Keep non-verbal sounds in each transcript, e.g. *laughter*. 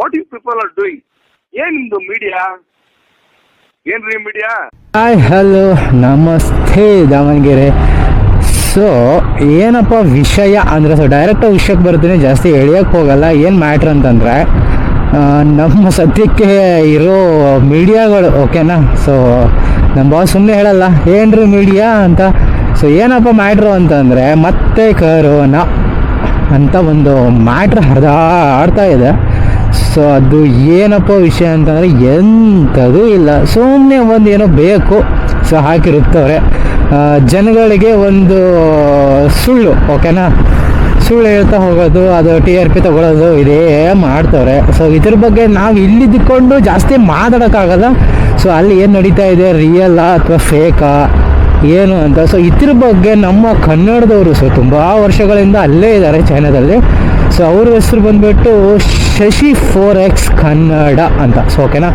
What you people are doing ಏನ್ ನಿಮ್ದು media ಏನ್ರಿ ಮೀಡಿಯಾ ಹಾಯ್ ಹಲೋ ನಮಸ್ತೆ ದಾವಣಗೆರೆ. ಸೊ ಏನಪ್ಪ ವಿಷಯ ಅಂದರೆ ಸೊ ಡೈರೆಕ್ಟ್ ವಿಷಯಕ್ಕೆ ಬರ್ತೀನಿ, ಜಾಸ್ತಿ ಎಳಿಯೋಕ್ಕೆ ಹೋಗಲ್ಲ. ಏನು ಮ್ಯಾಟ್ರ್ ಅಂತಂದರೆ ನಮ್ಮ ಸದ್ಯಕ್ಕೆ ಇರೋ ಮೀಡಿಯಾಗಳು ಓಕೆನಾ ಸೊ ನಮ್ಮ ಬಾಸ್ ಸುಮ್ಮನೆ ಹೇಳಲ್ಲ, ಏನ್ರಿ ಮೀಡಿಯಾ ಅಂತ. ಸೊ ಏನಪ್ಪ ಮ್ಯಾಟ್ರು ಅಂತಂದರೆ, ಮತ್ತೆ ಕರೋನಾ ಅಂತ ಒಂದು ಮ್ಯಾಟ್ರ್ ಹರಿದಾಡ್ತಾ ಇದೆ. ಸೊ ಅದು ಏನಪ್ಪ ವಿಷಯ ಅಂತಂದರೆ ಎಂಥದ್ದು ಇಲ್ಲ. ಸುಮ್ಮನೆ ಒಂದು ಏನೋ ಬೇಕು, ಸೊ ಹಾಕಿರುತ್ತವ್ರೆ. ಜನಗಳಿಗೆ ಒಂದು ಸುಳ್ಳು, ಓಕೆನಾ? ಸುಳ್ಳು ಹೇಳ್ತಾ ಹೋಗೋದು, ಅದು ಟಿ ಆರ್ ಪಿ ತಗೊಳ್ಳೋದು ಇದೇ ಮಾಡ್ತವ್ರೆ. ಸೊ ಇದ್ರ ಬಗ್ಗೆ ನಾವು ಇಲ್ಲಿದ್ದುಕೊಂಡು ಜಾಸ್ತಿ ಮಾತಾಡೋಕ್ಕಾಗಲ್ಲ. ಸೊ ಅಲ್ಲಿ ಏನು ನಡೀತಾ ಇದೆ? ರಿಯಲ್ಲಾ ಅಥವಾ ಫೇಕಾ ಏನು ಅಂತ. ಸೊ ಇದ್ರ ಬಗ್ಗೆ ನಮ್ಮ ಕನ್ನಡದವರು ಸೊ ತುಂಬ ವರ್ಷಗಳಿಂದ ಅಲ್ಲೇ ಇದ್ದಾರೆ ಚೈನಾದಲ್ಲಿ ಸೊ ಅವ್ರ ಹೆಸರು ಬಂದ್ಬಿಟ್ಟು ಶಶಿ ಫೋರ್ ಎಕ್ಸ್ ಕನ್ನಡ ಅಂತ. ಸೊ ಓಕೆನಾ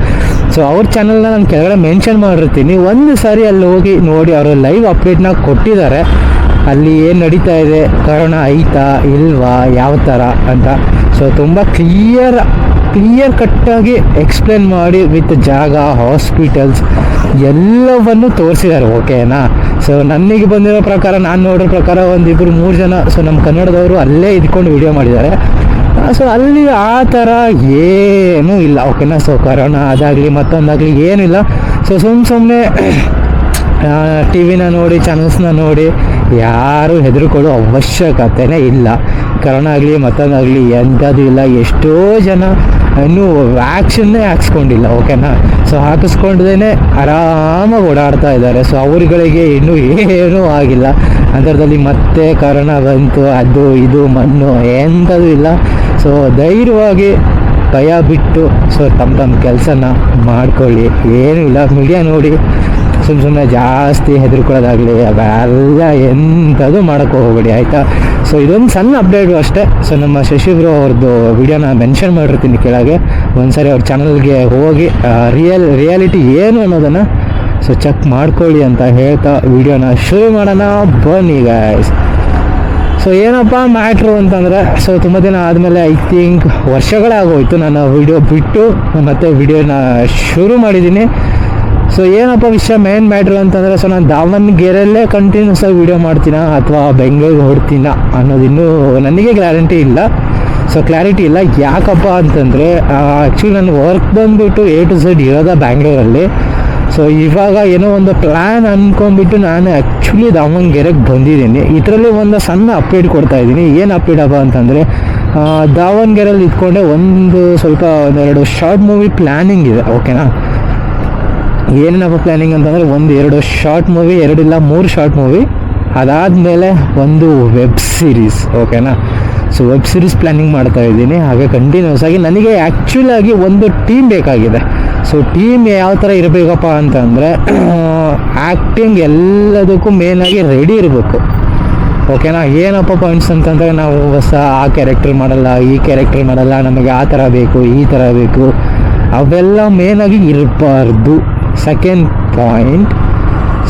ಸೊ ಅವ್ರ ಚಾನಲ್ನ ನಾನು ಕೆಳಗಡೆ ಮೆನ್ಷನ್ ಮಾಡಿರ್ತೀನಿ. ಒಂದು ಸಾರಿ ಅಲ್ಲಿ ಹೋಗಿ ನೋಡಿ, ಅವರು ಲೈವ್ ಅಪ್ಡೇಟ್ನ ಕೊಟ್ಟಿದ್ದಾರೆ. ಅಲ್ಲಿ ಏನು ನಡೀತಾ ಇದೆ? ಕರೋನಾ ಐತಾ, ಇಲ್ವಾ, ಯಾವ ಥರ ಅಂತ. ಸೊ ತುಂಬ ಕ್ಲಿಯರ್ ಕ್ಲಿಯರ್ ಕಟ್ಟಾಗಿ ಎಕ್ಸ್ಪ್ಲೇನ್ ಮಾಡಿ ವಿತ್ ಜಾಗ ಹಾಸ್ಪಿಟಲ್ಸ್ ಎಲ್ಲವನ್ನು ತೋರಿಸಿದ್ದಾರೆ ಓಕೆನಾ ಸೊ ನನಗೆ ಬಂದಿರೋ ಪ್ರಕಾರ, ನಾನು ನೋಡಿರೋ ಪ್ರಕಾರ ಒಂದಿಬ್ಬರು ಮೂರು ಜನ ಸೊ ನಮ್ಮ ಕನ್ನಡದವರು ಅಲ್ಲೇ ಇದ್ಕೊಂಡು ವಿಡಿಯೋ ಮಾಡಿದ್ದಾರೆ. ಸೊ ಅಲ್ಲಿ ಆ ಥರ ಏನೂ ಇಲ್ಲ ಓಕೆನಾ ಸೊ ಕರೋನಾ ಅದಾಗಲಿ, ಮತ್ತೊಂದಾಗಲಿ ಏನಿಲ್ಲ ಸೊ ಸುಮ್ಮ ಸುಮ್ಮನೆ ಟಿ ವಿನ ನೋಡಿ ಚಾನಲ್ಸ್ನ ನೋಡಿ, ಯಾರು ಹೆದರ್ಕೊಳ್ಳೋ ಅವಶ್ಯಕತೆನೇ ಇಲ್ಲ. ಕರೋನಾ ಆಗಲಿ, ಮತ್ತೊಂದಾಗಲಿ ಎಂಥದ್ದು ಇಲ್ಲ. ಎಷ್ಟೋ ಜನ ಇನ್ನೂ ವ್ಯಾಕ್ಸಿನ್ನೇ ಹಾಕ್ಸ್ಕೊಂಡಿಲ್ಲ ಓಕೆನಾ ಸೊ ಹಾಕಿಸ್ಕೊಂಡ್ದೇ ಆರಾಮಾಗಿ ಓಡಾಡ್ತಾ ಇದ್ದಾರೆ. ಸೊ ಅವ್ರುಗಳಿಗೆ ಇನ್ನೂ ಏನೂ ಆಗಿಲ್ಲ. ಅಂತರದಲ್ಲಿ ಮತ್ತೆ ಕಾರಣ ಬಂತು, ಅದು ಇದು ಮಣ್ಣು ಎಂಥದ್ದು ಇಲ್ಲ. ಸೊ ಧೈರ್ಯವಾಗಿ ಭಯ ಬಿಟ್ಟು ಸೊ ತಮ್ಮ ತಮ್ಮ ಕೆಲಸನ ಮಾಡ್ಕೊಳ್ಳಿ. ಏನೂ ಇಲ್ಲ ಮೀಡಿಯಾ ನೋಡಿ. ಸುಮ್ಮ ಸುಮ್ಮನೆ ಜಾಸ್ತಿ ಹೆದರ್ಕೊಳ್ಳೋದಾಗಲಿ ಅವೆಲ್ಲ ಎಂಥದ್ದು ಮಾಡೋಕ್ಕೆ ಹೋಗಬೇಡಿ, ಆಯಿತಾ? ಸೊ ಇದೊಂದು ಸಣ್ಣ ಅಪ್ಡೇಟು ಅಷ್ಟೇ. ಸೊ ನಮ್ಮ ಶಶಿಬ್ರು ಅವ್ರದ್ದು ವಿಡಿಯೋನ ಮೆನ್ಷನ್ ಮಾಡಿರ್ತೀನಿ ಕೆಳಗೆ. ಒಂದ್ಸರಿ ಅವ್ರ ಚಾನಲ್ಗೆ ಹೋಗಿ ರಿಯಲ್ ರಿಯಾಲಿಟಿ ಏನು ಅನ್ನೋದನ್ನು ಸೊ ಚೆಕ್ ಮಾಡ್ಕೊಳ್ಳಿ ಅಂತ ಹೇಳ್ತಾ ವಿಡಿಯೋನ ಶುರು ಮಾಡೋಣ. ಬನ್ನಿ ಗಾಯ್ಸ್ ಸೊ ಏನಪ್ಪ ಮ್ಯಾಟ್ರು ಅಂತಂದರೆ ಸೊ ತುಂಬ ದಿನ ಆದಮೇಲೆ ಐ ಥಿಂಕ್ ವರ್ಷಗಳಾಗೋಯ್ತು. ನಾನು ವಿಡಿಯೋ ಬಿಟ್ಟು ಮತ್ತೆ ವಿಡಿಯೋನ ಶುರು ಮಾಡಿದ್ದೀನಿ. ಸೊ ಏನಪ್ಪ ವಿಷಯ ಮೇನ್ ಮ್ಯಾಟ್ರ್ ಅಂತಂದರೆ ಸೊ ನಾನು ದಾವಣಗೆರೆಯಲ್ಲೇ ಕಂಟಿನ್ಯೂಸ್ ಆಗಿ ವಿಡಿಯೋ ಮಾಡ್ತೀನಾ ಅಥವಾ ಬೆಂಗಳೂರಿಗೆ ಹೊಡ್ತೀನ ಅನ್ನೋದಿನ್ನೂ ನನಗೆ ಗ್ಯಾರಂಟಿ ಇಲ್ಲ. ಸೊ ಕ್ಲಾರಿಟಿ ಇಲ್ಲ. ಯಾಕಪ್ಪ ಅಂತಂದರೆ ಆ್ಯಕ್ಚುಲಿ ನನ್ನ ವರ್ಕ್ ಬಂದುಬಿಟ್ಟು ಎ ಟು ಝೆಡ್ ಇರೋದ ಬ್ಯಾಂಗ್ಳೂರಲ್ಲಿ ಸೊ ಇವಾಗ ಏನೋ ಒಂದು ಪ್ಲ್ಯಾನ್ ಅಂದ್ಕೊಂಡ್ಬಿಟ್ಟು ನಾನು ಆ್ಯಕ್ಚುಲಿ ದಾವಣಗೆರೆಗೆ ಬಂದಿದ್ದೀನಿ. ಇದರಲ್ಲಿ ಒಂದು ಸಣ್ಣ ಅಪ್ಡೇಟ್ ಕೊಡ್ತಾ ಇದ್ದೀನಿ. ಏನು ಅಪ್ಡೇಟ್ ಅಪ್ಪ ಅಂತಂದರೆ ದಾವಣಗೆರೆಯಲ್ಲಿ ಇದ್ಕೊಂಡೆ ಒಂದು ಸ್ವಲ್ಪ ಒಂದೆರಡು ಶಾರ್ಟ್ ಮೂವಿ ಪ್ಲ್ಯಾನಿಂಗ್ ಇದೆ ಓಕೆನಾ ಏನೇನಪ್ಪ ಪ್ಲ್ಯಾನಿಂಗ್ ಅಂತಂದರೆ ಒಂದು ಎರಡು ಶಾರ್ಟ್ ಮೂವಿ ಎರಡಿಲ್ಲ ಮೂರು ಶಾರ್ಟ್ ಮೂವಿ ಅದಾದಮೇಲೆ ಒಂದು ವೆಬ್ ಸೀರೀಸ್ ಓಕೆನಾ ಸೊ ವೆಬ್ ಸೀರೀಸ್ ಪ್ಲ್ಯಾನಿಂಗ್ ಮಾಡ್ತಾ ಇದ್ದೀನಿ. ಹಾಗೆ ಕಂಟಿನ್ಯೂಸ್ ಆಗಿ ನನಗೆ ಆ್ಯಕ್ಚುಲ್ ಆಗಿ ಒಂದು ಟೀಮ್ ಬೇಕಾಗಿದೆ. ಸೊ ಟೀಮ್ ಯಾವ ಥರ ಇರಬೇಕಪ್ಪ ಅಂತಂದರೆ ಆ್ಯಕ್ಟಿಂಗ್ ಎಲ್ಲದಕ್ಕೂ ಮೇನಾಗಿ ರೆಡಿ ಇರಬೇಕು. ಓಕೆನಾ ಏನಪ್ಪ ಪಾಯಿಂಟ್ಸ್ ಅಂತಂದರೆ ನಾವು ಹೊಸ ಆ ಕ್ಯಾರೆಕ್ಟರ್ ಮಾಡಲ್ಲ, ಈ ಕ್ಯಾರೆಕ್ಟರ್ ಮಾಡಲ್ಲ, ನಮಗೆ ಆ ಥರ ಬೇಕು, ಈ ಥರ ಬೇಕು. ಅವೆಲ್ಲ ಮೇನಾಗಿ ಇರಬಾರ್ದು. ಸೆಕೆಂಡ್ ಪಾಯಿಂಟ್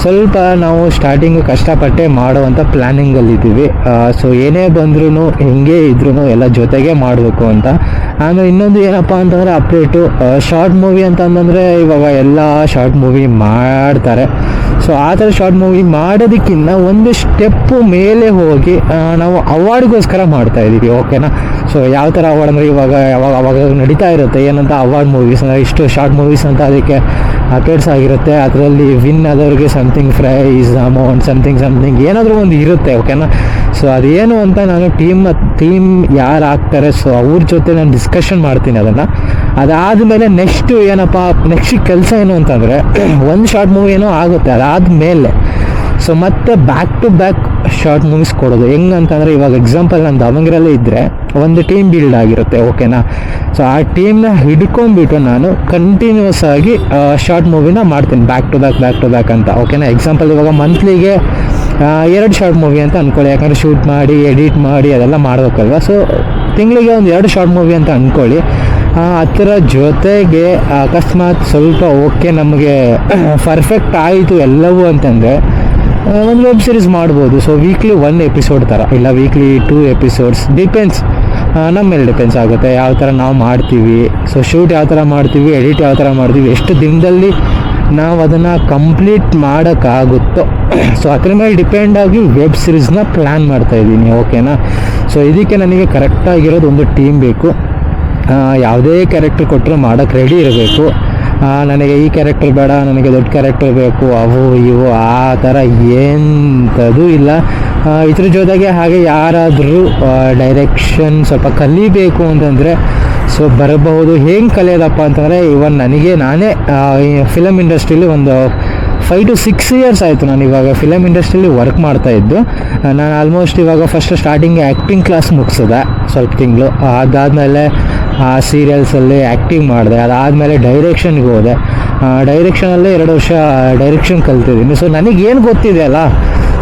ಸ್ವಲ್ಪ ನಾವು ಸ್ಟಾರ್ಟಿಂಗು ಕಷ್ಟಪಟ್ಟೆ ಮಾಡುವಂಥ ಪ್ಲ್ಯಾನಿಂಗಲ್ಲಿದ್ದೀವಿ ಸೊ ಏನೇ ಬಂದ್ರೂ ಹೆಂಗೆ ಇದ್ರೂ ಎಲ್ಲ ಜೊತೆಗೆ ಮಾಡಬೇಕು ಅಂತ. ಆಮೇಲೆ ಇನ್ನೊಂದು ಏನಪ್ಪ ಅಂತಂದರೆ ಅಪ್ಡೇಟು ಶಾರ್ಟ್ ಮೂವಿ ಅಂತಂದರೆ ಇವಾಗ ಎಲ್ಲ ಶಾರ್ಟ್ ಮೂವಿ ಮಾಡ್ತಾರೆ. ಸೊ ಆ ಥರ ಶಾರ್ಟ್ ಮೂವಿ ಮಾಡೋದಕ್ಕಿಂತ ಒಂದು ಸ್ಟೆಪ್ಪು ಮೇಲೆ ಹೋಗಿ ನಾವು ಅವಾರ್ಡ್ಗೋಸ್ಕರ ಮಾಡ್ತಾ ಇದ್ದೀವಿ ಓಕೆನಾ ಸೊ ಯಾವ ಥರ ಅವಾರ್ಡ್ ಅಂದರೆ ಇವಾಗ ಯಾವಾಗ ಅವಾಗ ನಡೀತಾ ಇರುತ್ತೆ, ಏನಂತ ಅವಾರ್ಡ್ ಮೂವೀಸ್ ಅಂದರೆ ಇಷ್ಟು ಶಾರ್ಟ್ ಮೂವೀಸ್ ಅಂತ ಅದಕ್ಕೆ ಅಪೇಟ್ಸ್ ಆಗಿರುತ್ತೆ, ಅದರಲ್ಲಿ win ಆದವ್ರಿಗೆ something prize amount something something ಏನಾದರೂ ಒಂದು ಇರುತ್ತೆ ಓಕೆನಾ ಸೊ ಅದೇನು ಅಂತ ನಾನು ಟೀಮ್ ಟೀಮ್ ಯಾರು ಆಗ್ತಾರೆ ಸೊ ಅವ್ರ ಜೊತೆ ನಾನು ಡಿಸ್ಕಷನ್ ಮಾಡ್ತೀನಿ ಅದನ್ನು. ಅದಾದಮೇಲೆ ನೆಕ್ಸ್ಟು ಏನಪ್ಪ ನೆಕ್ಸ್ಟ್ ಕೆಲಸ ಏನು ಅಂತಂದರೆ ಒಂದು ಶಾರ್ಟ್ ಮೂವಿ ಏನೋ ಆಗುತ್ತೆ ಅದಾದ ಮೇಲೆ ಸೊ ಮತ್ತೆ back to back short movies ಕೊಡೋದು. ಹೆಂಗಂತಂದರೆ ಇವಾಗ ಎಕ್ಸಾಂಪಲ್ ನಾನು ದಾವಣಗೆರೆಲ್ಲೇ ಇದ್ದರೆ ಒಂದು ಟೀಮ್ ಬಿಲ್ಡ್ ಆಗಿರುತ್ತೆ ಓಕೆನಾ ಸೊ ಆ ಟೀಮ್ನ ಹಿಡ್ಕೊಂಡ್ಬಿಟ್ಟು ನಾನು ಕಂಟಿನ್ಯೂಸ್ ಆಗಿ ಶಾರ್ಟ್ ಮೂವಿನ ಮಾಡ್ತೀನಿ. Back to back back to back ಅಂತ ಓಕೆನಾ ಎಕ್ಸಾಂಪಲ್ ಇವಾಗ ಮಂತ್ಲಿಗೆ ಎರಡು ಶಾರ್ಟ್ ಮೂವಿ ಅಂತ ಅಂದ್ಕೊಳ್ಳಿ ಯಾಕಂದರೆ ಶೂಟ್ ಮಾಡಿ ಎಡಿಟ್ ಮಾಡಿ, ಅದೆಲ್ಲ ಮಾಡಬೇಕಲ್ವ? ಸೊ ತಿಂಗಳಿಗೆ ಒಂದು ಎರಡು ಶಾರ್ಟ್ ಮೂವಿ ಅಂತ ಅಂದ್ಕೊಳ್ಳಿ ಅದರ ಜೊತೆಗೆ ಅಕಸ್ಮಾತ್ ಸ್ವಲ್ಪ ಓಕೆ ನಮಗೆ ಪರ್ಫೆಕ್ಟ್ ಆಯಿತು ಎಲ್ಲವೂ ಅಂತಂದರೆ ಒಂದು ವೆಬ್ ಸೀರೀಸ್ ಮಾಡ್ಬೋದು. ಸೊ ವೀಕ್ಲಿ ಒನ್ ಎಪಿಸೋಡ್ ಥರ ಇಲ್ಲ ವೀಕ್ಲಿ ಟೂ ಎಪಿಸೋಡ್ಸ್ ಡಿಪೆಂಡ್ಸ್ ನಮ್ಮ ಮೇಲೆ ಡಿಪೆಂಡ್ಸ್ ಆಗುತ್ತೆ. ಯಾವ ಥರ ನಾವು ಮಾಡ್ತೀವಿ. ಸೊ ಶೂಟ್ ಯಾವ ಥರ ಮಾಡ್ತೀವಿ ಎಡಿಟ್ ಯಾವ ಥರ ಮಾಡ್ತೀವಿ, ಎಷ್ಟು ದಿನದಲ್ಲಿ ನಾವು ಅದನ್ನು ಕಂಪ್ಲೀಟ್ ಮಾಡೋಕ್ಕಾಗುತ್ತೋ. ಸೊ ಅದ್ರ ಮೇಲೆ ಡಿಪೆಂಡ್ ಆಗಿ ವೆಬ್ ಸೀರೀಸ್ನ ಪ್ಲ್ಯಾನ್ ಮಾಡ್ತಾ ಇದ್ದೀನಿ. ಓಕೆನಾ ಸೊ ಇದಕ್ಕೆ ನನಗೆ ಕರೆಕ್ಟಾಗಿರೋದು ಒಂದು ಟೀಮ್ ಬೇಕು. ಯಾವುದೇ ಕ್ಯಾರೆಕ್ಟರ್ ಕೊಟ್ಟರು ಮಾಡೋಕ್ಕೆ ರೆಡಿ ಇರಬೇಕು. ನನಗೆ ಈ ಕ್ಯಾರೆಕ್ಟರ್ ಬೇಡ, ನನಗೆ ದೊಡ್ಡ ಕ್ಯಾರೆಕ್ಟರ್ ಬೇಕು, ಅವು ಇವು, ಆ ಥರ ಎಂಥದ್ದು ಇಲ್ಲ. ಇದ್ರ ಜೊತೆಗೆ ಹಾಗೆ ಯಾರಾದರೂ ಡೈರೆಕ್ಷನ್ ಸ್ವಲ್ಪ ಕಲಿಬೇಕು ಅಂತಂದರೆ ಸೊ ಬರಬಹುದು. ಹೆಂಗೆ ಕಲಿಯೋದಪ್ಪ ಅಂತಂದರೆ ಇವನ್ ನನಗೆ ನಾನೇ ಫಿಲಮ್ ಇಂಡಸ್ಟ್ರೀಲಿ ಒಂದು ಫೈವ್ ಟು ಸಿಕ್ಸ್ ಇಯರ್ಸ್ ಆಯಿತು ನಾನು ಇವಾಗ ಫಿಲಮ್ ಇಂಡಸ್ಟ್ರೀಲಿ ವರ್ಕ್ ಮಾಡ್ತಾ ಇದ್ದು. ನಾನು ಆಲ್ಮೋಸ್ಟ್ ಇವಾಗ ಫಸ್ಟ್ ಸ್ಟಾರ್ಟಿಂಗ್ ಆ್ಯಕ್ಟಿಂಗ್ ಕ್ಲಾಸ್ ಮುಗಿಸಿದೆ, ಸ್ವಲ್ಪ ತಿಂಗಳು. ಅದಾದಮೇಲೆ ಆ ಸೀರಿಯಲ್ಸಲ್ಲಿ ಆ್ಯಕ್ಟಿಂಗ್ ಮಾಡಿದೆ. ಅದಾದಮೇಲೆ ಡೈರೆಕ್ಷನ್ಗೆ ಹೋದೆ. ಡೈರೆಕ್ಷನಲ್ಲೇ ಎರಡು ವರ್ಷ ಡೈರೆಕ್ಷನ್ ಕಲ್ತಿದ್ದೀನಿ. ಸೊ ನನಗೇನು ಗೊತ್ತಿದೆ ಅಲ್ಲ?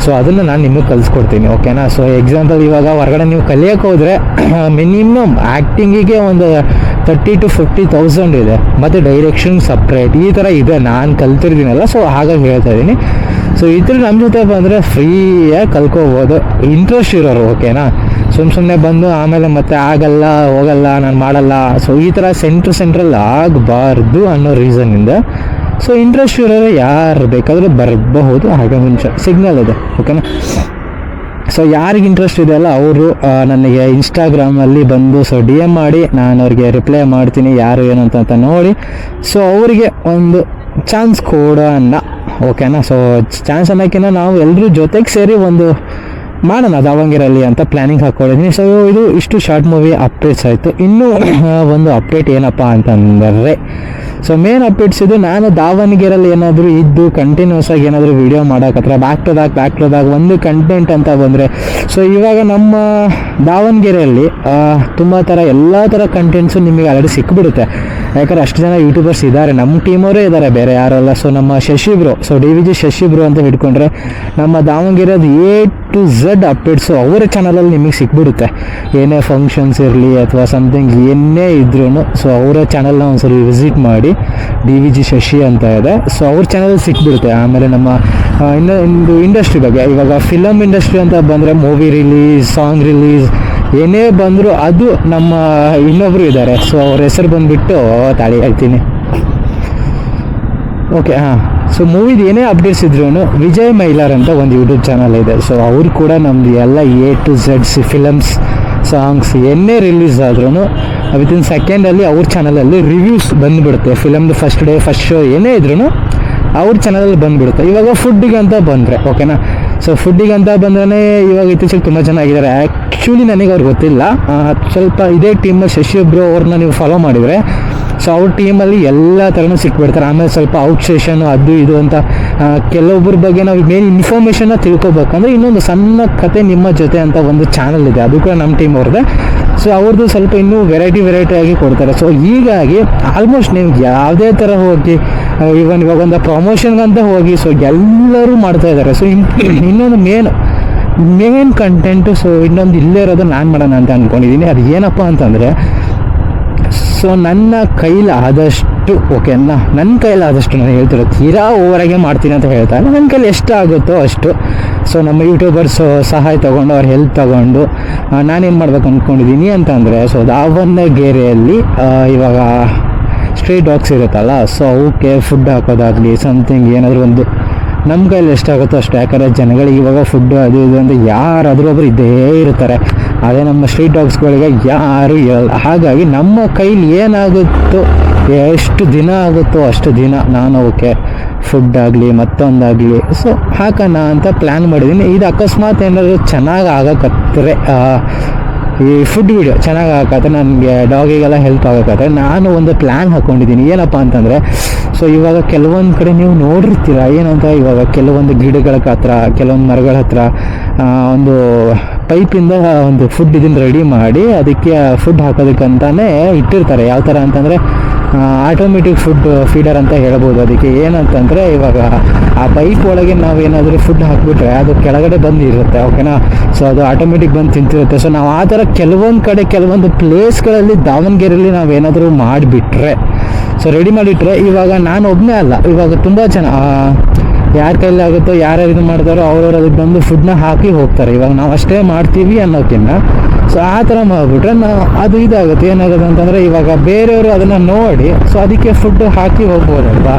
ಸೊ ಅದನ್ನು ನಾನು ನಿಮಗೆ ಕಲಿಸ್ಕೊಡ್ತೀನಿ ಓಕೆನಾ ಸೊ ಎಕ್ಸಾಂಪಲ್ ಇವಾಗ ಹೊರಗಡೆ ನೀವು ಕಲಿಯೋಕೆ ಹೋದರೆ ಮಿನಿಮಮ್ ಆ್ಯಕ್ಟಿಂಗಿಗೆ ಒಂದು ತರ್ಟಿ ಟು ಫಿಫ್ಟಿ ತೌಸಂಡ್ ಇದೆ. ಮತ್ತು ಡೈರೆಕ್ಷನ್ ಸಪ್ರೇಟ್ ಈ ಥರ ಇದೆ. ನಾನು ಕಲ್ತಿರ್ತೀನಲ್ಲ ಸೊ ಹಾಗಾಗಿ ಹೇಳ್ತಾ ಇದ್ದೀನಿ. ಸೊ ಈ ನಮ್ಮ ಜೊತೆ ಬಂದರೆ ಫ್ರೀಯಾಗಿ ಕಲ್ಕೋಬೋದು. ಇಂಟ್ರೆಸ್ಟ್ ಇರೋರು ಓಕೆನಾ ಸುಮ್ಮ ಸುಮ್ಮನೆ ಬಂದು ಆಮೇಲೆ ಮತ್ತೆ ಆಗಲ್ಲ, ಹೋಗಲ್ಲ, ನಾನು ಮಾಡಲ್ಲ. ಸೊ ಈ ಥರ ಸೆಂಟ್ರ್ ಸೆಂಟ್ರಲ್ ಆಗಬಾರ್ದು ಅನ್ನೋ ರೀಸನ್ನಿಂದ ಸೊ ಇಂಟ್ರೆಸ್ಟ್ ಇರೋರು ಯಾರು ಬೇಕಾದರೂ ಬರಬಹುದು, ಹಾಗೆ ಮುಂಚೆ ಸಿಗ್ನಲ್ ಇದೆ ಓಕೆನಾ ಸೊ ಯಾರಿಗೆ ಇಂಟ್ರೆಸ್ಟ್ ಇದೆ ಅಲ್ಲ, ಅವರು ನನಗೆ ಇನ್ಸ್ಟಾಗ್ರಾಮಲ್ಲಿ ಬಂದು ಸೊ ಡಿ ಎಂ ಮಾಡಿ, ನಾನು ಅವ್ರಿಗೆ ರಿಪ್ಲೈ ಮಾಡ್ತೀನಿ, ಯಾರು ಏನು ಅಂತ ನೋಡಿ. ಸೊ ಅವರಿಗೆ ಒಂದು ಚಾನ್ಸ್ ಕೊಡೋಣ ಓಕೆನಾ ಸೊ ಚಾನ್ಸ್ ಅನ್ನೋಕ್ಕಿಂತ ನಾವು ಎಲ್ಲರೂ ಜೊತೆಗೆ ಸೇರಿ ಒಂದು ಮಾಡೋಣ ದಾವಣಗೆರೆಯಲ್ಲಿ ಅಂತ ಪ್ಲ್ಯಾನಿಂಗ್ ಹಾಕ್ಕೊಂಡಿದ್ದೀನಿ ಸೊ ಇದು ಇಷ್ಟು ಶಾರ್ಟ್ ಮೂವಿ ಅಪ್ಡೇಟ್ಸ್ ಆಯಿತು. ಇನ್ನೂ ಒಂದು ಅಪ್ಡೇಟ್ ಏನಪ್ಪ ಅಂತಂದರೆ ಸೊ ಮೇನ್ ಅಪ್ಡೇಟ್ಸ್ ಇದು ನಾನು ದಾವಣಗೆರೆಯಲ್ಲಿ ಏನಾದರೂ ಇದ್ದು ಕಂಟಿನ್ಯೂಸ್ ಆಗಿ ಏನಾದರೂ video ಮಾಡೋಕತ್ರ back to back back to back ಒಂದು ಕಂಟೆಂಟ್ ಅಂತ ಬಂದರೆ ಸೊ ಇವಾಗ ನಮ್ಮ ದಾವಣಗೆರೆಯಲ್ಲಿ ತುಂಬ ಥರ ಎಲ್ಲ ಥರ ಕಂಟೆಂಟ್ಸು ನಿಮಗೆ ಆಲ್ರೆಡಿ ಸಿಕ್ಬಿಡುತ್ತೆ. ಯಾಕಂದ್ರೆ ಅಷ್ಟು ಜನ ಯೂಟ್ಯೂಬರ್ಸ್ ಇದ್ದಾರೆ. ನಮ್ಮ ಟೀಮವರೇ ಇದ್ದಾರೆ. ಬೇರೆ ಯಾರಲ್ಲ. ಸೊ ನಮ್ಮ Shashi bro so D V G Shashi bro ಅಂತ ಹಿಡ್ಕೊಂಡ್ರೆ ನಮ್ಮ ದಾವಣಗೆರೆದು ಎ ಟು ಝಡ್ ಅಪ್ಡೇಟ್ಸು ಅವರ ಚಾನಲಲ್ಲಿ ನಿಮಗೆ ಸಿಕ್ಬಿಡುತ್ತೆ. ಏನೇ ಫಂಕ್ಷನ್ಸ್ ಇರಲಿ ಅಥವಾ ಸಮಥಿಂಗ್ ಏನೇ ಇದ್ರೂ ಸೊ ಅವರ ಚಾನಲ್ನ ಒಂದ್ಸಲ ವಿಸಿಟ್ ಮಾಡಿ ಡಿ ವಿ ಜಿ ಶಶಿ ಅಂತ ಇದೆ. ಸೊ ಅವ್ರ ಚಾನಲ್ ಸಿಕ್ಬಿಡುತ್ತೆ. ಆಮೇಲೆ ನಮ್ಮ ಇನ್ನೊಂದು ಇನ್ನು ಇಂಡಸ್ಟ್ರಿ ಬಗ್ಗೆ. ಇವಾಗ ಫಿಲಮ್ ಇಂಡಸ್ಟ್ರಿ ಅಂತ ಬಂದರೆ ಮೂವಿ ರಿಲೀಸ್ ಸಾಂಗ್ ರಿಲೀಸ್ ಏನೇ ಬಂದರೂ ಅದು ನಮ್ಮ ಇನ್ನೊಬ್ರು ಇದ್ದಾರೆ. ಸೊ ಅವ್ರ ಹೆಸರು ಬಂದುಬಿಟ್ಟು ತಾಳಿ ಹೇಳ್ತೀನಿ. ಓಕೆ ಹಾಂ. ಸೊ ಮೂವಿದು ಏನೇ ಅಪ್ಡೇಟ್ಸ್ ಇದ್ರೂ ವಿಜಯ್ ಮೈಲಾರ್ ಅಂತ ಒಂದು ಯೂಟ್ಯೂಬ್ ಚಾನಲ್ ಇದೆ. ಸೊ ಅವ್ರು ಕೂಡ ನಮ್ದು ಎಲ್ಲ ಎ ಟು ಝೆಡ್ಸ್ ಫಿಲಮ್ಸ್ ಸಾಂಗ್ಸ್ ಏನೇ ರಿಲೀಸ್ ಆದ್ರೂ ವಿತಿನ್ ಸೆಕೆಂಡಲ್ಲಿ ಅವ್ರ ಚಾನಲಲ್ಲಿ ರಿವ್ಯೂಸ್ ಬಂದುಬಿಡುತ್ತೆ. ಫಿಲಮ್ದು ಫಸ್ಟ್ ಡೇ ಫಸ್ಟ್ ಶೋ ಏನೇ ಇದ್ರೂ ಅವ್ರ ಚಾನಲಲ್ಲಿ ಬಂದುಬಿಡುತ್ತೆ. ಇವಾಗ ಫುಡ್ಡಿಗೆ ಅಂತ ಬಂದರೆ ಓಕೆನಾ ಸೊ ಫುಡ್ಡಿಗೆ ಅಂತ ಬಂದ್ರೆ ಇವಾಗ ಇತ್ತೀಚೆಗೆ ತುಂಬ ಚೆನ್ನಾಗಿದ್ದಾರೆ ಆ್ಯಕ್ಚುಲಿ ನನಗೆ ಅವ್ರು ಗೊತ್ತಿಲ್ಲ. ಸ್ವಲ್ಪ ಇದೇ ಟೀಮಲ್ಲಿ ಶಶಿ ಒಬ್ರು ಅವ್ರನ್ನ ನೀವು ಫಾಲೋ ಮಾಡಿದರೆ. ಸೊ ಅವ್ರ ಟೀಮಲ್ಲಿ ಎಲ್ಲ ಥರನೂ ಸಿಕ್ಬಿಡ್ತಾರೆ. ಆಮೇಲೆ ಸ್ವಲ್ಪ ಔಟ್ ಸೆಷನ್ ಅದು ಇದು ಅಂತ ಕೆಲವೊಬ್ಬರ ಬಗ್ಗೆ ನಾವು ಮೇನ್ ಇನ್ಫಾರ್ಮೇಷನ್ನ ತಿಳ್ಕೊಬೇಕಂದ್ರೆ ಇನ್ನೊಂದು ಸಣ್ಣ ಕತೆ ನಿಮ್ಮ ಜೊತೆ ಅಂತ ಒಂದು ಚಾನಲ್ ಇದೆ. ಅದು ಕೂಡ ನಮ್ಮ ಟೀಮ್ ಅವ್ರದ್ದೇ ಸೊ ಅವ್ರದ್ದು ಸ್ವಲ್ಪ ಇನ್ನೂ ವೆರೈಟಿ ವೆರೈಟಿ ಆಗಿ ಕೊಡ್ತಾರೆ. ಸೊ ಹೀಗಾಗಿ ಆಲ್ಮೋಸ್ಟ್ ನೀವು ಯಾವುದೇ ಥರ ಹೋಗಿ ಇವನ್ ಇವಾಗ ಒಂದು ಪ್ರಮೋಷನ್ಗಂತ ಹೋಗಿ ಸೊ ಎಲ್ಲರೂ ಮಾಡ್ತಾ ಇದ್ದಾರೆ ಸೊ ಇನ್ನೊಂದು ಮೇನ್ ಮೇನ್ ಕಂಟೆಂಟು ಸೊ ಇನ್ನೊಂದು ಇಲ್ಲೇ ಇರೋದು ನಾನು ಮಾಡೋಣ ಅಂತ ಅಂದ್ಕೊಂಡಿದ್ದೀನಿ ಅದು ಏನಪ್ಪ ಅಂತಂದರೆ ಸೊ ನನ್ನ ಕೈಲಿ ಆದಷ್ಟು ಓಕೆನಾ ನನ್ನ ಕೈಲಿ ಆದಷ್ಟು ನಾನು ಹೇಳ್ತಿರೋ ತೀರಾ ಓವರಾಗೆ ಮಾಡ್ತೀನಿ ಅಂತ ಹೇಳ್ತಾ ನನ್ನ ಕೈಲಿ ಎಷ್ಟು ಆಗುತ್ತೋ ಅಷ್ಟು. ಸೊ ನಮ್ಮ ಯೂಟ್ಯೂಬರ್ಸ್ ಸಹಾಯ ತೊಗೊಂಡು, ಅವ್ರ ಹೆಲ್ಪ್ ತೊಗೊಂಡು ನಾನೇನು ಮಾಡ್ಬೇಕು ಅಂದ್ಕೊಂಡಿದ್ದೀನಿ ಅಂತಂದರೆ ಸೊ ದಾವಣಗೆರೆಯಲ್ಲಿ ಗೆರೆಯಲ್ಲಿ ಇವಾಗ ಸ್ಟ್ರೀಟ್ ಡಾಗ್ಸ್ ಇರುತ್ತಲ್ಲ ಸೊ ಅವಕ್ಕೆ ಫುಡ್ ಹಾಕೋದಾಗಲಿ ಸಮಥಿಂಗ್ ಏನಾದರೂ ಒಂದು ನಮ್ಮ ಕೈಲಿ ಎಷ್ಟಾಗುತ್ತೋ ಅಷ್ಟು. ಯಾಕಂದರೆ ಜನಗಳಿಗೆ ಇವಾಗ ಫುಡ್ಡು ಅದು ಇದು ಅಂತ ಯಾರಾದರೂ ಒಬ್ಬರು ಇದ್ದೇ ಇರ್ತಾರೆ. ಅದೇ ನಮ್ಮ ಸ್ಟ್ರೀಟ್ ಡಾಗ್ಸ್ಗಳಿಗೆ ಯಾರು ಇರಲ್ಲ ಹಾಗಾಗಿ ನಮ್ಮ ಕೈಲಿ ಏನಾಗುತ್ತೋ, ಎಷ್ಟು ದಿನ ಆಗುತ್ತೋ ಅಷ್ಟು ದಿನ ನಾನು ಅವಕ್ಕೆ ಫುಡ್ ಆಗಲಿ, ಮತ್ತೊಂದಾಗಲಿ. ಸೊ ಹಾಕೋಣ ಅಂತ ಪ್ಲ್ಯಾನ್ ಮಾಡಿದ್ದೀನಿ. ಇದು ಅಕಸ್ಮಾತ್ ಏನಾದರೂ ಚೆನ್ನಾಗಿ ಆಗಕತ್ತರೆ ಈ ಫುಡ್ ವೀಡಿಯೋ ಚೆನ್ನಾಗಿ ಆಗತ್ತೆ ನನಗೆ ಡಾಗಿಗೆಲ್ಲ ಹೆಲ್ಪ್ ಆಗತ್ತೆ ನಾನು ಒಂದು ಪ್ಲ್ಯಾನ್ ಹಾಕ್ಕೊಂಡಿದ್ದೀನಿ ಏನಪ್ಪ ಅಂತಂದರೆ ಸೊ ಇವಾಗ ಕೆಲವೊಂದು ಕಡೆ ನೀವು ನೋಡಿರ್ತೀರ, ಏನಂತ ಇವಾಗ ಕೆಲವೊಂದು ಗಿಡಗಳ ಹತ್ರ ಕೆಲವೊಂದು ಮರಗಳ ಹತ್ರ ಒಂದು ಪೈಪಿಂದ ಒಂದು ಫುಡ್ ಇದನ್ನು ರೆಡಿ ಮಾಡಿ ಅದಕ್ಕೆ ಫುಡ್ ಹಾಕೋದಕ್ಕಂತಾನೆ ಇಟ್ಟಿರ್ತಾರೆ. ಯಾವ ಥರ ಅಂತಂದರೆ ಆಟೋಮೆಟಿಕ್ ಫುಡ್ ಫೀಡರ್ ಅಂತ ಹೇಳ್ಬೋದು. ಅದಕ್ಕೆ ಏನಂತಂದರೆ, ಇವಾಗ ಆ ಪೈಪ್ ಒಳಗೆ ನಾವು ಏನಾದರೂ ಫುಡ್ ಹಾಕಿಬಿಟ್ರೆ ಅದು ಕೆಳಗಡೆ ಬಂದು ಇರುತ್ತೆ ಓಕೆನಾ ಸೊ ಅದು ಆಟೋಮೆಟಿಕ್ ಬಂದು ತಿಂತಿರುತ್ತೆ. ಸೊ ನಾವು ಆ ಥರ ಕೆಲವೊಂದು ಕಡೆ, ಕೆಲವೊಂದು ಪ್ಲೇಸ್ಗಳಲ್ಲಿ ದಾವಣಗೆರೆಯಲ್ಲಿ ನಾವು ಏನಾದರೂ ಮಾಡಿಬಿಟ್ರೆ ಸೊ ರೆಡಿ ಮಾಡಿಟ್ರೆ ಇವಾಗ ನಾನು ಒಬ್ಬನೇ ಅಲ್ಲ. ಇವಾಗ ತುಂಬ ಜನ ಯಾರ ಕೈಲಿ ಆಗುತ್ತೋ, ಯಾರ್ಯಾರು ಇದು ಮಾಡ್ತಾರೋ, ಅವ್ರವ್ರು ಅದಕ್ಕೆ ಬಂದು ಫುಡ್ನ ಹಾಕಿ ಹೋಗ್ತಾರೆ. ಇವಾಗ ನಾವು ಅಷ್ಟೇ ಮಾಡ್ತೀವಿ ಅನ್ನೋಕ್ಕಿಂತ ಸೊ ಆ ಥರ ಮಾಡಿಬಿಟ್ರೆ ನಾವು ಅದು ಇದಾಗುತ್ತೆ. ಏನಾಗುತ್ತೆ ಅಂತಂದರೆ ಇವಾಗ ಬೇರೆಯವರು ಅದನ್ನು ನೋಡಿ ಸೊ ಅದಕ್ಕೆ ಫುಡ್ ಹಾಕಿ ಹೋಗ್ಬೋದಲ್ವಾ?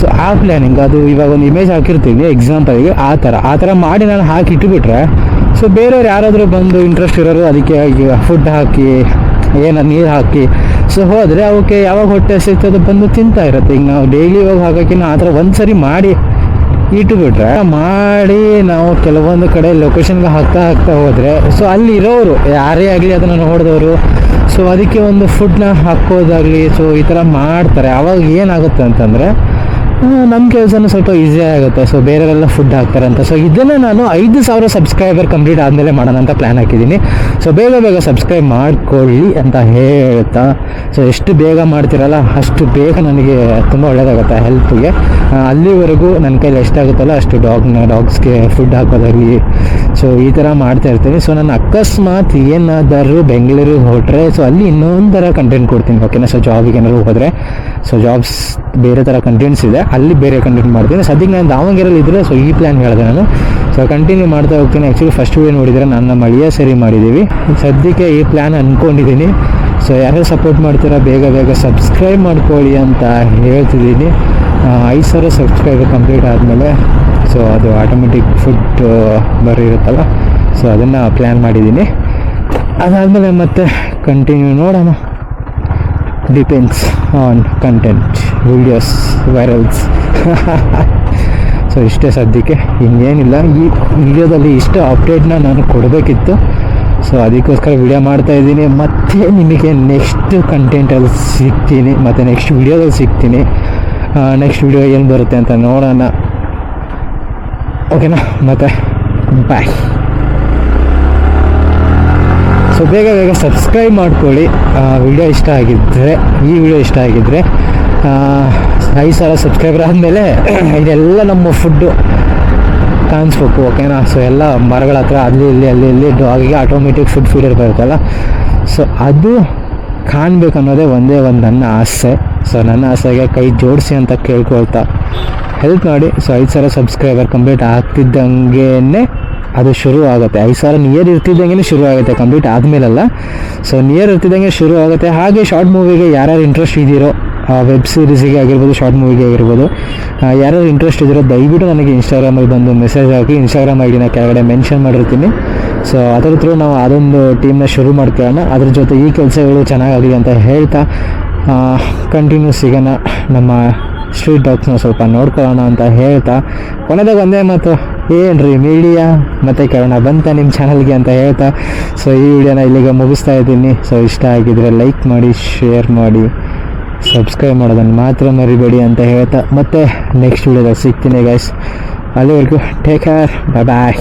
ಸೊ ಆ ಪ್ಲ್ಯಾನಿಂಗ್ ಅದು ಇವಾಗ ಒಂದು ಇಮೇಜ್ ಹಾಕಿರ್ತೀನಿ ಎಕ್ಸಾಂಪಲ್ಗೆ ಆ ಥರ. ಆ ಥರ ಮಾಡಿ ನಾನು ಹಾಕಿ ಇಟ್ಬಿಟ್ರೆ ಸೊ ಬೇರೆಯವ್ರು ಯಾರಾದರೂ ಬಂದು ಇಂಟ್ರೆಸ್ಟ್ ಇರೋರು ಅದಕ್ಕೆ ಫುಡ್ ಹಾಕಿ, ಏನು, ನೀರು ಹಾಕಿ ಸೊ ಹೋದರೆ ಅವಕ್ಕೆ ಯಾವಾಗ ಹೊಟ್ಟೆ ಸಿಗ್ತದೆ ಬಂದು ತಿಂತಾ ಇರುತ್ತೆ. ಈಗ ನಾವು ಡೈಲಿ ಹೋಗಿ ಹಾಕೋಕ್ಕಿಂತ ಆ ಥರ ಒಂದು ಸರಿ ಮಾಡಿ ಇಟ್ಬಿಟ್ರೆ ಮಾಡಿ ನಾವು ಕೆಲವೊಂದು ಕಡೆ ಲೊಕೇಶನ್ಗೆ ಹಾಕ್ತಾ ಹಾಕ್ತಾ ಹೋದರೆ ಸೊ ಅಲ್ಲಿ ಇರೋರು ಯಾರೇ ಆಗಲಿ ಅದನ್ನು ನೋಡಿದವರು ಸೊ ಅದಕ್ಕೆ ಒಂದು ಫುಡ್ನ ಹಾಕೋದಾಗಲಿ ಸೊ ಈ ಥರ ಮಾಡ್ತಾರೆ. ಆವಾಗ ಏನಾಗುತ್ತೆ ಅಂತಂದರೆ ನಮ್ಮ ಕೆಲಸನೂ ಸ್ವಲ್ಪ ಈಸಿ ಆಗುತ್ತೆ. ಸೊ ಬೇರೆಲ್ಲ ಫುಡ್ ಹಾಕ್ತಾರೆ ಅಂತ ಸೊ ಇದನ್ನು ನಾನು ಐದು ಸಾವಿರ ಸಬ್ಸ್ಕ್ರೈಬರ್ ಕಂಪ್ಲೀಟ್ ಆದಮೇಲೆ ಮಾಡೋಣ ಅಂತ ಪ್ಲ್ಯಾನ್ ಹಾಕಿದ್ದೀನಿ. ಸೊ ಬೇಗ ಬೇಗ ಸಬ್ಸ್ಕ್ರೈಬ್ ಮಾಡಿಕೊಳ್ಳಿ ಅಂತ ಹೇಳ್ತಾ. ಸೊ ಎಷ್ಟು ಬೇಗ ಮಾಡ್ತೀರಲ್ಲ, ಅಷ್ಟು ಬೇಗ ನನಗೆ ತುಂಬ ಒಳ್ಳೆಯದಾಗುತ್ತೆ ಹೆಲ್ತ್ಗೆ ಅಲ್ಲಿವರೆಗೂ ನನ್ನ ಕೈಲಿ ಎಷ್ಟಾಗುತ್ತಲ್ಲ ಅಷ್ಟು ಡಾಗ್ನ ಡಾಗ್ಸ್ಗೆ ಫುಡ್ ಹಾಕೋದಾಗಲಿ ಸೊ ಈ ಥರ ಮಾಡ್ತಾ ಇರ್ತೀನಿ. ಸೊ ನಾನು ಅಕಸ್ಮಾತ್ ಏನಾದರೂ ಬೆಂಗಳೂರಿಗೆ ಹೊರಟ್ರೆ ಸೊ ಅಲ್ಲಿ ಇನ್ನೊಂದು ಥರ ಕಂಟೆಂಟ್ ಕೊಡ್ತೀನಿ. ಓಕೆನಾ ಸೊ ಜಾಬಿಗೆ ಏನಾದ್ರು ಹೋದರೆ ಸೊ ಜಾಬ್ಸ್ ಬೇರೆ ಥರ ಕಂಟೆಂಟ್ಸ್ ಇದೆ. ಅಲ್ಲಿ ಬೇರೆ ಕಂಟೆಂಟ್ ಮಾಡ್ತೀನಿ. ಸದ್ಯಕ್ಕೆ ನಾನು ದಾವಣಗೆರೆಯಲ್ಲಿ ಇದ್ದರೆ ಸೊ ಈ ಪ್ಲ್ಯಾನ್ ಹೇಳಿದೆ ನಾನು. ಸೊ ಕಂಟಿನ್ಯೂ ಮಾಡ್ತಾ ಹೋಗ್ತೀನಿ. ಆ್ಯಕ್ಚುಲಿ ಫಸ್ಟ್ ವೀಡಿಯೋ ನೋಡಿದರೆ ನಾನು ನಮ್ಮ ಸರಿ ಮಾಡಿದ್ದೀವಿ ಸದ್ಯಕ್ಕೆ ಈ ಪ್ಲ್ಯಾನ್ ಅಂದ್ಕೊಂಡಿದ್ದೀನಿ ಸೊ ಯಾರು ಸಪೋರ್ಟ್ ಮಾಡ್ತೀರಾ, ಬೇಗ ಬೇಗ ಸಬ್ಸ್ಕ್ರೈಬ್ ಮಾಡ್ಕೊಳ್ಳಿ ಅಂತ ಹೇಳ್ತಿದ್ದೀನಿ. ಐದು ಸಾವಿರ ಸಬ್ಸ್ಕ್ರೈಬರ್ ಕಂಪ್ಲೀಟ್ ಆದಮೇಲೆ ಸೊ ಅದು ಆಟೋಮೆಟಿಕ್ ಫುಡ್ ಬರಿರುತ್ತಲ್ಲ. ಸೊ ಅದನ್ನು ಪ್ಲ್ಯಾನ್ ಮಾಡಿದ್ದೀನಿ. ಅದಾದಮೇಲೆ ಮತ್ತೆ ಕಂಟಿನ್ಯೂ ನೋಡೋಣ. Depends on content videos virals so ಇಷ್ಟೇ ಸದ್ಯಕ್ಕೆ. ಇನ್ನೇನಿಲ್ಲ. ಈ ವಿಡಿಯೋದಲ್ಲಿ ಇಷ್ಟು ಅಪ್ಡೇಟ್ನ ನಾನು ಕೊಡಬೇಕಿತ್ತು. ಸೊ ಅದಕ್ಕೋಸ್ಕರ ವಿಡಿಯೋ ಮಾಡ್ತಾ ಇದ್ದೀನಿ. ಮತ್ತೆ ನಿಮಗೆ ನೆಕ್ಸ್ಟ್ ಕಂಟೆಂಟಲ್ಲಿ ಸಿಗ್ತೀನಿ. ಮತ್ತು ನೆಕ್ಸ್ಟ್ ವಿಡಿಯೋದಲ್ಲಿ ಸಿಗ್ತೀನಿ. ನೆಕ್ಸ್ಟ್ ವಿಡಿಯೋ ಏನು ಬರುತ್ತೆ ಅಂತ ನೋಡೋಣ. ಓಕೆನಾ ಮತ್ತೆ ಬಾಯ್ ಸೊ ಬೇಗ ಬೇಗ ಸಬ್ಸ್ಕ್ರೈಬ್ ಮಾಡ್ಕೊಳ್ಳಿ. ವಿಡಿಯೋ ಇಷ್ಟ ಆಗಿದ್ದರೆ ಈ ವಿಡಿಯೋ ಇಷ್ಟ ಆಗಿದ್ದರೆ ಐದು ಸಾವಿರ ಸಬ್ಸ್ಕ್ರೈಬರ್ ಆದಮೇಲೆ *clears throat* ಇದೆಲ್ಲ ನಮ್ಮ ಫುಡ್ಡು ಕಾಣಿಸ್ಬೇಕು ಓಕೆನಾ ಸೊ ಎಲ್ಲ ಮರಗಳ ಹತ್ರ, ಅಲ್ಲಿ, ಇಲ್ಲಿ ಅಲ್ಲಿ, ಇಲ್ಲಿ ಡಾಗಿಗೆ ಆಟೋಮೆಟಿಕ್ ಫುಡ್ ಫೀಡರ್ ಬರುತ್ತಲ್ಲ ಸೊ ಅದು ಕಾಣಬೇಕು ಅನ್ನೋದೇ ಒಂದೇ ಒಂದು ನನ್ನ ಆಸೆ. ಸೊ ನನ್ನ ಆಸೆಗೆ ಕೈ ಜೋಡಿಸಿ ಅಂತ ಕೇಳ್ಕೊಳ್ತಾ ಹೆಲ್ಪ್ ಮಾಡಿ. ಸೊ ಐದು ಸಾವಿರ ಸಬ್ಸ್ಕ್ರೈಬರ್ ಕಂಪ್ಲೀಟ್ ಆಗ್ತಿದ್ದಂಗೆ ಅದು ಶುರು ಆಗುತ್ತೆ ಐದು ಸಾವಿರ ನಿಯರ್ ಇರ್ತಿದ್ದಂಗೆ ಶುರು ಆಗುತ್ತೆ ಕಂಪ್ಲೀಟ್ ಆದಮೇಲಲ್ಲ. ಸೊ ನಿಯರ್ ಇರ್ತಿದ್ದಂಗೆ ಶುರು ಆಗುತ್ತೆ ಹಾಗೆ ಶಾರ್ಟ್ ಮೂವಿಗೆ ಯಾರ್ಯಾರು ಇಂಟ್ರೆಸ್ಟ್ ಇದ್ದೀರೋ ವೆಬ್ ಸೀರೀಸಿಗೆ ಆಗಿರ್ಬೋದು ಶಾರ್ಟ್ ಮೂವಿಗೆ ಆಗಿರ್ಬೋದು ಯಾರ್ಯಾರು ಇಂಟ್ರೆಸ್ಟ್ ಇದ್ದೀರೋ, ದಯವಿಟ್ಟು ನನಗೆ ಇನ್ಸ್ಟಾಗ್ರಾಮಲ್ಲಿ ಬಂದು ಮೆಸೇಜ್ ಹಾಕಿ. ಇನ್ಸ್ಟಾಗ್ರಾಮ್ ಐ ಡಿನ ಕೆಳಗಡೆ ಮೆನ್ಷನ್ ಮಾಡಿರ್ತೀನಿ. ಸೊ ಅದರ ಥ್ರೂ ನಾವು ಅದೊಂದು ಟೀಮ್ನ ಶುರು ಮಾಡ್ಕೊಳ್ಳೋಣ. ಅದ್ರ ಜೊತೆ ಈ ಕೆಲಸಗಳು ಚೆನ್ನಾಗಾಗಲಿ ಅಂತ ಹೇಳ್ತಾ ಕಂಟಿನ್ಯೂಸ್ ಸಿಗೋಣ ನಮ್ಮ ಸ್ಟ್ರೀಟ್ ಡಾಗ್ಸ್ನ ಸ್ವಲ್ಪ ನೋಡ್ಕೊಳ್ಳೋಣ ಅಂತ ಹೇಳ್ತಾ, ಕೊನೆದಾಗ ಒಂದೇ ಮಾತು, ಏನ್ರಿ ಮೀಡಿಯಾ ಮತ್ತೆ ಕರೋಣ, ಬಂತ ನಿಮ್ಮ ಚಾನಲ್ಗೆ ಅಂತ ಹೇಳ್ತಾ ಸೊ ಈ ವಿಡಿಯೋನ ಇಲ್ಲಿಗೆ ಮುಗಿಸ್ತಾ ಇದ್ದೀನಿ. ಸೊ ಇಷ್ಟ ಆಗಿದ್ರೆ ಲೈಕ್ ಮಾಡಿ ಶೇರ್ ಮಾಡಿ ಸಬ್ಸ್ಕ್ರೈಬ್ ಮಾಡೋದನ್ನು ಮಾತ್ರ ಮರಿಬೇಡಿ ಅಂತ ಹೇಳ್ತಾ, ಮತ್ತೆ ನೆಕ್ಸ್ಟ್ ವಿಡಿಯೋದಾಗ ಸಿಗ್ತೀನಿ ಗೈಸ್ ಅಲ್ಲಿವರೆಗೂ ಟೇಕ್ ಕೇರ್ ಬಾಯ್